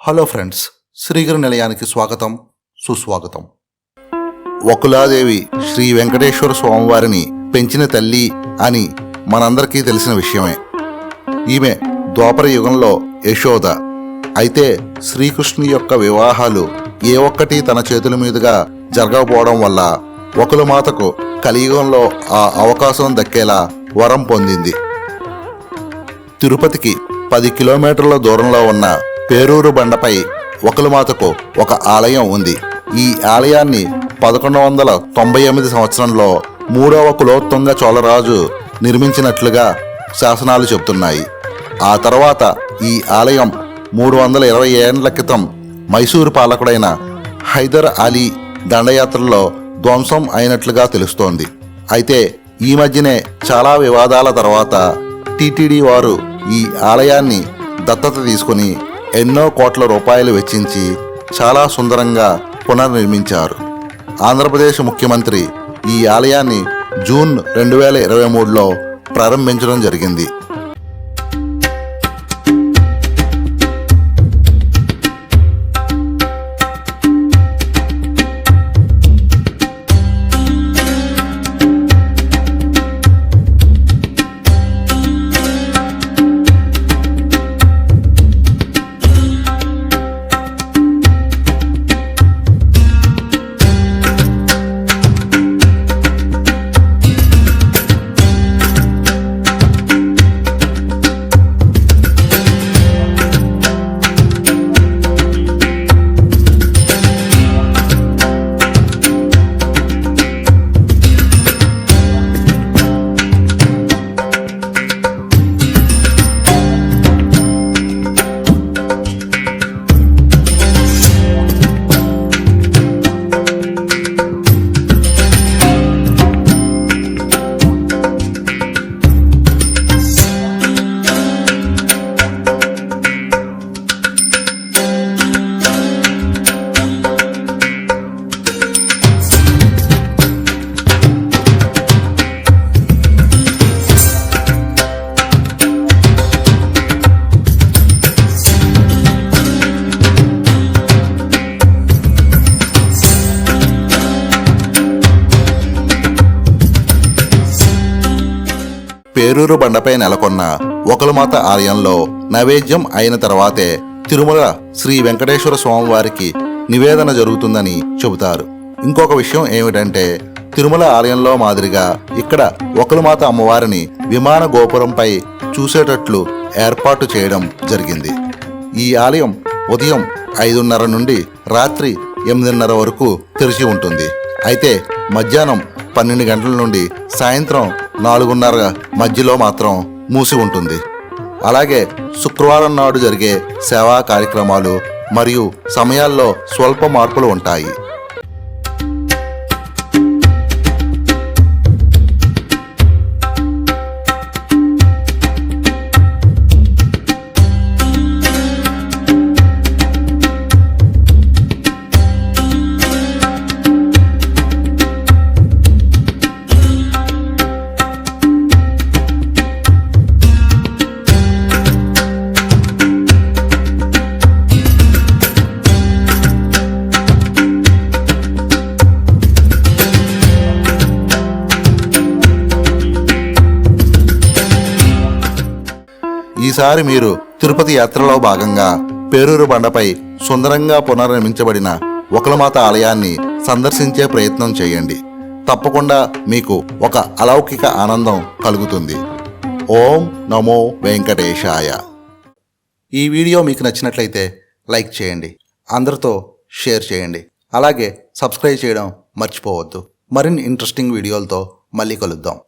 Hello friends Srigiri నిలయానికి స్వాగతం సుస్వాగతం. వకులాదేవి శ్రీ వెంకటేశ్వర స్వామివారిని పెంచిన తల్లి అని మనందరికీ తెలిసిన విషయమే. ఈమె ద్వాపర యుగంలో యశోద. అయితే శ్రీకృష్ణుని యొక్క వివాహాలు ఏ ఒక్కటి తన చేతుల మీదుగా జరగకపోవడం వల్ల ఒకల మాతకు కలియుగంలో ఆ అవకాశం దక్కేలా వరం పొందింది. తిరుపతికి పది కిలోమీటర్ల దూరంలో ఉన్న పేరూరు బండపై ఒకలుమాతకు ఒక ఆలయం ఉంది. ఈ ఆలయాన్ని పదకొండు వందల తొంభై ఎనిమిది సంవత్సరంలో మూడవ కులోత్తుంగ చోళరాజు నిర్మించినట్లుగా శాసనాలు చెబుతున్నాయి. ఆ తర్వాత ఈ ఆలయం మూడు వందల ఇరవై ఏండ్ల క్రితం మైసూరు పాలకుడైన హైదర్ అలీ దండయాత్రలో ధ్వంసం అయినట్లుగా తెలుస్తోంది. అయితే ఈ మధ్యనే చాలా వివాదాల తర్వాత టీటీడీ వారు ఈ ఆలయాన్ని దత్తత తీసుకుని ఎన్నో కోట్ల రూపాయలు వెచ్చించి చాలా సుందరంగా పునర్నిర్మించారు. ఆంధ్రప్రదేశ్ ముఖ్యమంత్రి ఈ ఆలయాన్ని జూన్ రెండు వేల ఇరవై మూడులో ప్రారంభించడం జరిగింది. పేరూరు బండపై నెలకొన్న ఒకలమాత ఆలయంలో నైవేద్యం అయిన తర్వాతే తిరుమల శ్రీ వెంకటేశ్వర స్వామివారికి నివేదన జరుగుతుందని చెబుతారు. ఇంకొక విషయం ఏమిటంటే తిరుమల ఆలయంలో మాదిరిగా ఇక్కడ ఒకలమాత అమ్మవారిని విమాన గోపురంపై చూసేటట్లు ఏర్పాటు చేయడం జరిగింది. ఈ ఆలయం ఉదయం ఐదున్నర నుండి రాత్రి ఎనిమిదిన్నర వరకు తెరిచి ఉంటుంది. అయితే మధ్యాహ్నం పన్నెండు గంటల నుండి సాయంత్రం నాలుగున్నర మధ్యలో మాత్రం మూసి ఉంటుంది. అలాగే శుక్రవారం నాడు జరిగే సేవా కార్యక్రమాలు మరియు సమయాల్లో స్వల్ప మార్పులు ఉంటాయి. ఈసారి మీరు తిరుపతి యాత్రలో భాగంగా పేరూరు బండపై సుందరంగా పునర్నిర్మించబడిన ఒకలమాత ఆలయాన్ని సందర్శించే ప్రయత్నం చేయండి. తప్పకుండా మీకు ఒక అలౌకిక ఆనందం కలుగుతుంది. ఓం నమో వెంకటేశాయ. ఈ వీడియో మీకు నచ్చినట్లయితే లైక్ చేయండి. అందరితో షేర్ చేయండి. అలాగే సబ్స్క్రైబ్ చేయడం మర్చిపోవద్దు. మరిన్ని ఇంట్రెస్టింగ్ వీడియోలతో మళ్ళీ కలుద్దాం.